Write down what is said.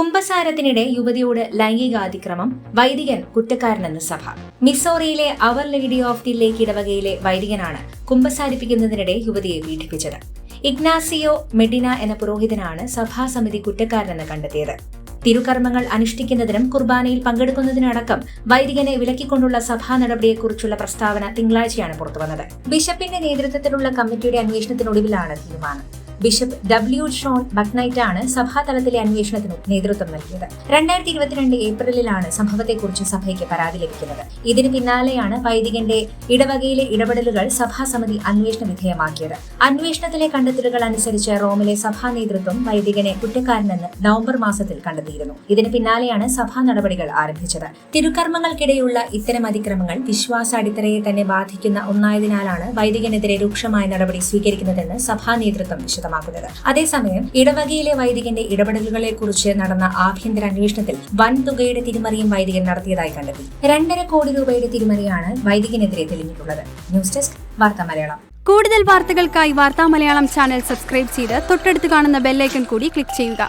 കുംഭസാരത്തിനിടെ യുവതിയോട് ലൈംഗികാതിക്രമം വൈദികൻ കുറ്റക്കാരനെന്ന് സഭ. മിസോറിയിലെ our lady of the lake ഇടവകയിലെ വൈദികനാണ് കുംഭസാരിപ്പിക്കുന്നതിനിടെ യുവതിയെ പീഡിപ്പിച്ചത്. ഇഗ്നാസിയോ മെഡിന എന്ന പുരോഹിതനാണ് സഭാസമിതി കുറ്റക്കാരനെന്ന് കണ്ടെത്തിയത്. തിരുകർമ്മങ്ങൾ അനുഷ്ഠിക്കുന്നതിനും കുർബാനയിൽ പങ്കെടുക്കുന്നതിനടക്കം വൈദികനെ വിലക്കിക്കൊണ്ടുള്ള സഭാ നടപടിയെക്കുറിച്ചുള്ള പ്രസ്താവന തിങ്കളാഴ്ചയാണ് പുറത്തുവന്നത്. ബിഷപ്പിന്റെ നേതൃത്വത്തിലുള്ള കമ്മിറ്റിയുടെ അന്വേഷണത്തിനൊടുവിലാണ് തീരുമാനം. ബിഷപ്പ് ഡബ്ല്യു ഷോൺ ബക്നൈറ്റ് ആണ് സഭാതലത്തിലെ അന്വേഷണത്തിന് നേതൃത്വം നൽകിയത്. രണ്ടായിരത്തി ഇരുപത്തിരണ്ട് ഏപ്രിലിലാണ് സംഭവത്തെക്കുറിച്ച് സഭയ്ക്ക് പരാതി ലഭിക്കുന്നത്. ഇതിന് പിന്നാലെയാണ് വൈദികന്റെ ഇടവകയിലെ ഇടപെടലുകൾ സഭാസമിതി അന്വേഷണ വിധേയമാക്കിയത്. അന്വേഷണത്തിലെ കണ്ടെത്തലുകൾ അനുസരിച്ച് റോമിലെ സഭാ നേതൃത്വം വൈദികനെ കുറ്റക്കാരനെന്ന് നവംബർ മാസത്തിൽ കണ്ടെത്തിയിരുന്നു. ഇതിന് പിന്നാലെയാണ് സഭാ നടപടികൾ ആരംഭിച്ചത്. തിരുക്കർമ്മങ്ങൾക്കിടെയുള്ള ഇത്തരം അതിക്രമങ്ങൾ വിശ്വാസ അടിത്തറയെ തന്നെ ബാധിക്കുന്ന ഒന്നായതിനാലാണ് വൈദികനെതിരെ രൂക്ഷമായ നടപടി സ്വീകരിക്കുന്നതെന്ന് സഭാ നേതൃത്വം വിശദമാക്കുന്നത് അതേസമയം ഇടവകയിലെ വൈദികന്റെ ഇടപെടലുകളെ കുറിച്ച് നടന്ന ആഭ്യന്തര അന്വേഷണത്തിൽ വൻ തുകയുടെ തിരിമറിയും വൈദികൻ നടത്തിയതായി കണ്ടെത്തി. രണ്ടര കോടി രൂപയുടെ തിരിമറിയാണ് വൈദികനെതിരെ തെളിഞ്ഞിട്ടുള്ളത്. ന്യൂസ് ഡെസ്ക് വാർത്താ മലയാളം. കൂടുതൽ വാർത്തകൾക്കായി വാർത്താ മലയാളം ചാനൽ സബ്സ്ക്രൈബ് ചെയ്ത് തൊട്ടടുത്ത് കാണുന്ന ബെല്ലൈക്കൺ കൂടി ക്ലിക്ക് ചെയ്യുക.